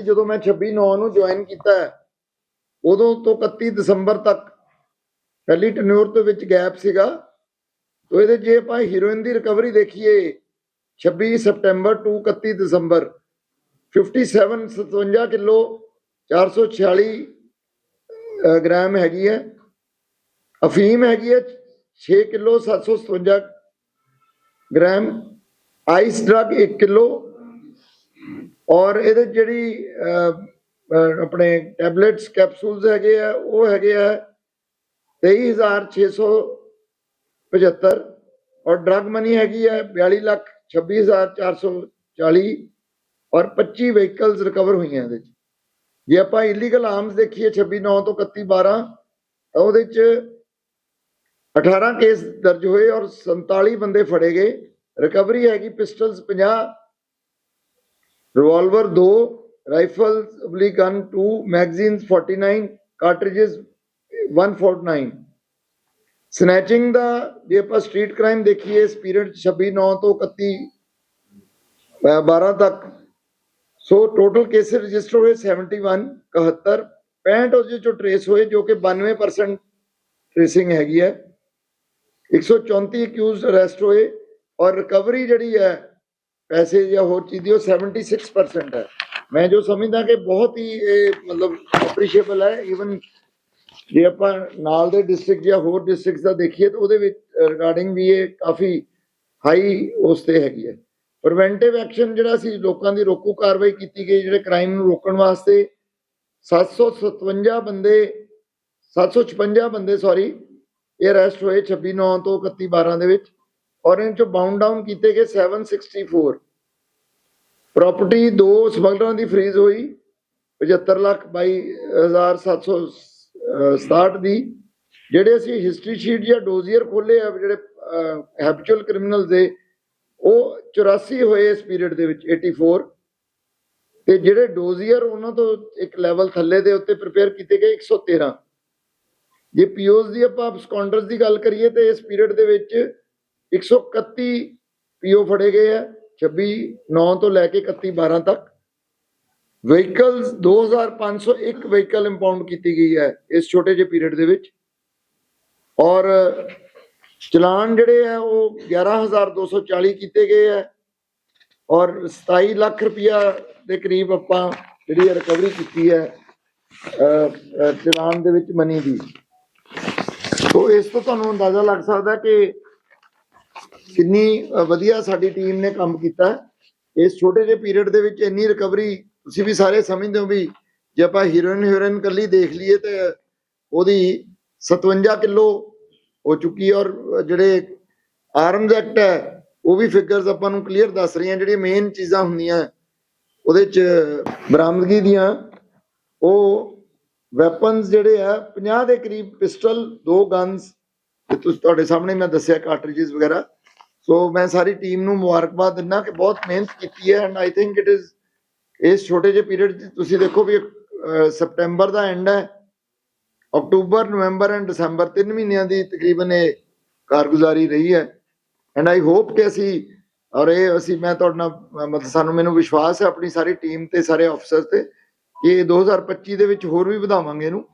ਜਦੋਂ ਮੈਂ 26 9 ਨੂੰ ਜੁਆਇਨ ਕੀਤਾ ਹੈ, ਉਦੋਂ ਤੋਂ 31 ਦਸੰਬਰ ਤੱਕ ਪਹਿਲੀ ਟੈਨਿਓਰ ਦੇ ਵਿੱਚ ਗੈਪ ਸੀਗਾ। ਤੋ ਇਹਦੇ ਜੇ ਆਪਾਂ ਹੀਰੋਇਨ ਦੀ ਰਿਕਵਰੀ ਦੇਖੀਏ 26 ਸਪਟੈਂਬਰ ਟੂ 31 ਦਸੰਬਰ 57 57 ਕਿਲੋ 446 ਅ, ਗ੍ਰਾਮ ਹੈਗੀ ਹੈ। ਅਫੀਮ ਹੈਗੀ ਹੈ 6 kilo 757 gram. Ice drug 1 kilo ਔਰ ਇਹਦੇ ਜਿਹੜੀ ਆਪਣੇ ਟੈਬਲੇਟਸ ਕੈਪਸੂਲਸ ਹੈਗੇ ਆ, ਉਹ ਹੈਗੇ ਆ 23675 ਔਰ ਡਰਗ ਮਨੀ ਹੈਗੀ ਹੈ 42 ਲੱਖ 26440 ਔਰ 25 ਵਹੀਕਲਸ ਰਿਕਵਰ ਹੋਈਆਂ ਇਹਦੇ ਚ। ਜੇ ਆਪਾਂ ਇਲੀਗਲ ਆਰਮਸ ਦੇਖੀਏ 26 9 ਤੋਂ 31 12 ਤਾਂ ਉਹਦੇ ਚ 18 ਕੇਸ ਦਰਜ ਹੋਏ ਔਰ 47 ਬੰਦੇ ਫੜੇ ਗਏ। ਰਿਕਵਰੀ ਹੈਗੀ ਪਿਸਟਲਸ 50 ਰਿਵਾਲਵਰ 2 ਰਾਈਫਲਸ ਅਬਲੀ ਗਨ 2 ਮੈਗਜ਼ੀਨਸ 49 ਕਾਰਟ੍ਰਿਜਸ 149 ਸਨੈਚਿੰਗ ਦਾ ਜੇ ਆਪਾਂ ਸਟਰੀਟ ਕ੍ਰਾਈਮ ਦੇਖੀਏ ਇਸ ਪੀਰੀਅਡ 26 9 ਤੋਂ 31 ਅਹ 12 ਤੱਕ ਸੋ ਟੋਟਲ ਕੇਸ ਰਜਿਸਟਰ ਹੋਏ 71 71 65 ਉਹਦੇ ਚੋਂ ਟ੍ਰੇਸ ਹੋਏ ਜੋ ਕਿ 92% ਟ੍ਰੇਸਿੰਗ ਹੈਗੀ ਹੈ 134 ਅਕਿਊਜ਼ਡ ਅਰੈਸਟ ਹੋਏ ਔਰ ਰਿਕਵਰੀ ਜਿਹੜੀ ਹੈ ਪੈਸੇ ਜਾਂ ਹੋਰ ਚੀਜ਼ ਦੀ, ਉਹ 76% ਹੈ। ਮੈਂ ਜੋ ਸਮਝਦਾ ਕਿ ਬਹੁਤ ਹੀ ਇਹ ਮਤਲਬ ਅਪਰੀਸ਼ੀਏਬਲ ਹੈ। ਇਵਨ ਜੇ ਆਪਾਂ ਨਾਲ ਦੇ ਡਿਸਟ੍ਰਿਕਟ ਜਾਂ ਹੋਰ ਡਿਸਟ੍ਰਿਕਟਸ ਦਾ ਦੇਖੀਏ ਤਾਂ ਉਹਦੇ ਵਿੱਚ ਰਿਗਾਰਡਿੰਗ ਵੀ ਇਹ ਕਾਫੀ ਹਾਈ ਉਸ ਤੇ ਹੈਗੀ ਹੈ। ਪ੍ਰੀਵੈਂਟਿਵ ਐਕਸ਼ਨ ਜਿਹੜਾ ਸੀ, ਲੋਕਾਂ ਦੀ ਰੋਕੂ ਕਾਰਵਾਈ ਕੀਤੀ ਗਈ, ਜਿਹੜੇ ਕ੍ਰਾਈਮ ਨੂੰ ਰੋਕਣ ਵਾਸਤੇ 757 ਬੰਦੇ 756 ਬੰਦੇ ਸੌਰੀ ਇਹ ਅਰੈਸਟ ਹੋਏ 26 9 ਤੋਂ 31 12 ਦੇ ਵਿੱਚ। ਔਰ ਇਹਨਾਂ ਚੋਂ ਬਾਉਂਡ ਡਾਊਨ ਕੀਤੇ ਗਏ 764 ਪ੍ਰਾਪਰਟੀ ਦੋ ਸਮਗਲਰਾਂ ਦੀ ਫਰੀਜ਼ ਹੋਈ 75 ਲੱਖ 22767 ਦੀ। ਜਿਹੜੇ ਅਸੀਂ ਹਿਸਟਰੀ ਸ਼ੀਟ ਜਾਂ ਡੋਜ਼ੀਅਰ ਖੋਲੇ ਆ, ਜਿਹੜੇ ਹੈਬਿਚੁਅਲ ਕ੍ਰਿਮੀਨਲ ਦੇ, ਉਹ 84 ਹੋਏ ਇਸ ਪੀਰੀਅਡ ਦੇ ਵਿੱਚ 84 ਤੇ ਜਿਹੜੇ ਡੋਜ਼ੀਅਰ ਉਹਨਾਂ ਤੋਂ ਇੱਕ ਲੈਵਲ ਥੱਲੇ ਦੇ ਉੱਤੇ ਪ੍ਰਿਪੇਅਰ ਕੀਤੇ ਗਏ 113 ਜੇ ਪੀਓਜ਼ ਦੀ ਆਪਾਂ ਸਕਾਉਂਡਰਸ ਦੀ ਗੱਲ ਕਰੀਏ, ਤੇ ਇਸ ਪੀਰੀਅਡ ਦੇ ਵਿੱਚ 131 ਪੀਓ ਫੜੇ ਗਏ ਆ 26 9 ਤੋਂ ਲੈ ਕੇ 31 12 ਤੱਕ। ਵਹੀਕਲਸ 2501 ਵਹੀਕਲ ਇੰਪਾਊਂਡ ਕੀਤੀ ਗਈ ਹੈ ਇਸ ਛੋਟੇ ਜਿਹੇ ਪੀਰੀਅਡ ਦੇ ਵਿੱਚ। ਔਰ ਚਲਾਨ ਜਿਹੜੇ ਆ, ਉਹ 11240 ਕੀਤੇ ਗਏ ਆ। ਔਰ 27 ਲੱਖ ਰੁਪਇਆ ਦੇ ਕਰੀਬ ਆਪਾਂ ਜਿਹੜੀ ਰਿਕਵਰੀ ਕੀਤੀ ਹੈ ਚਲਾਨ ਦੇ ਵਿੱਚ ਮਨੀ ਦੀ। ਸੋ ਇਸ ਤੋਂ ਤੁਹਾਨੂੰ ਅੰਦਾਜ਼ਾ ਲੱਗ ਸਕਦਾ ਕਿ ਕਿੰਨੀ ਵਧੀਆ ਸਾਡੀ ਟੀਮ ਨੇ ਕੰਮ ਕੀਤਾ। ਇਸ ਛੋਟੇ ਜਿਹੇ ਪੀਰੀਅਡ ਦੇ ਵਿੱਚ ਇੰਨੀ ਰਿਕਵਰੀ ਤੁਸੀਂ ਵੀ ਸਾਰੇ ਸਮਝਦੇ ਹੋ ਵੀ ਜੇ ਆਪਾਂ ਹੀਰੋਇਨ ਹੀਰੋਇਨ ਕੱਲੀ ਦੇਖ ਲਈਏ ਤੇ ਉਹਦੀ 57 ਕਿਲੋ ਹੋ ਚੁੱਕੀ ਔਰ ਜਿਹੜੇ ਆਰਮਜ਼ ਐਕਟ ਹੈ, ਉਹ ਵੀ ਫਿਗਰਸ ਆਪਾਂ ਨੂੰ ਕਲੀਅਰ ਦੱਸ ਰਹੀਆਂ, ਜਿਹੜੀਆਂ ਮੇਨ ਚੀਜ਼ਾਂ ਹੁੰਦੀਆਂ, ਉਹਦੇ ਚ ਬਰਾਮਦਗੀ ਦੀਆਂ, ਉਹ ਵੈਪਨਸ ਜਿਹੜੇ ਆ 50 ਦੇ ਕਰੀਬ ਪਿਸਟਲ ਦੋ ਗਨਸ ਤੇ ਤੁਹਾਡੇ ਸਾਹਮਣੇ ਮੈਂ ਦੱਸਿਆ ਕਾਰਟ੍ਰਿਜਸ ਵਗੈਰਾ ਸੋ ਮੈਂ ਸਾਰੀ ਟੀਮ ਨੂੰ ਮੁਬਾਰਕਬਾਦ ਦਿੰਦਾ ਕਿ ਬਹੁਤ ਮਿਹਨਤ ਕੀਤੀ ਹੈ and I think it is ਇਸ ਛੋਟੇ ਜਿਹੇ ਪੀਰੀਅਡ ਤੁਸੀਂ ਦੇਖੋ ਵੀ ਸਪਟੈਂਬਰ ਦਾ ਐਂਡ ਹੈ। ਅਕਤੂਬਰ ਨਵੰਬਰ ਐਂਡ ਦਸੰਬਰ ਤਿੰਨ ਮਹੀਨਿਆਂ ਦੀ ਤਕਰੀਬਨ ਇਹ ਕਾਰਗੁਜ਼ਾਰੀ ਰਹੀ ਹੈ। ਐਂਡ ਆਈ ਹੋਪ ਕਿ ਅਸੀਂ, ਔਰ ਇਹ ਅਸੀਂ, ਮੈਂ ਤੁਹਾਡੇ ਨਾਲ, ਮਤਲਬ ਸਾਨੂੰ ਮੈਨੂੰ ਵਿਸ਼ਵਾਸ ਹੈ ਆਪਣੀ ਸਾਰੀ ਟੀਮ ਤੇ, ਸਾਰੇ ਅਫਸਰ ਤੇ, ਕਿ 2025 ਦੇ ਵਿੱਚ ਹੋਰ ਵੀ ਵਧਾਵਾਂਗੇ ਇਹਨੂੰ।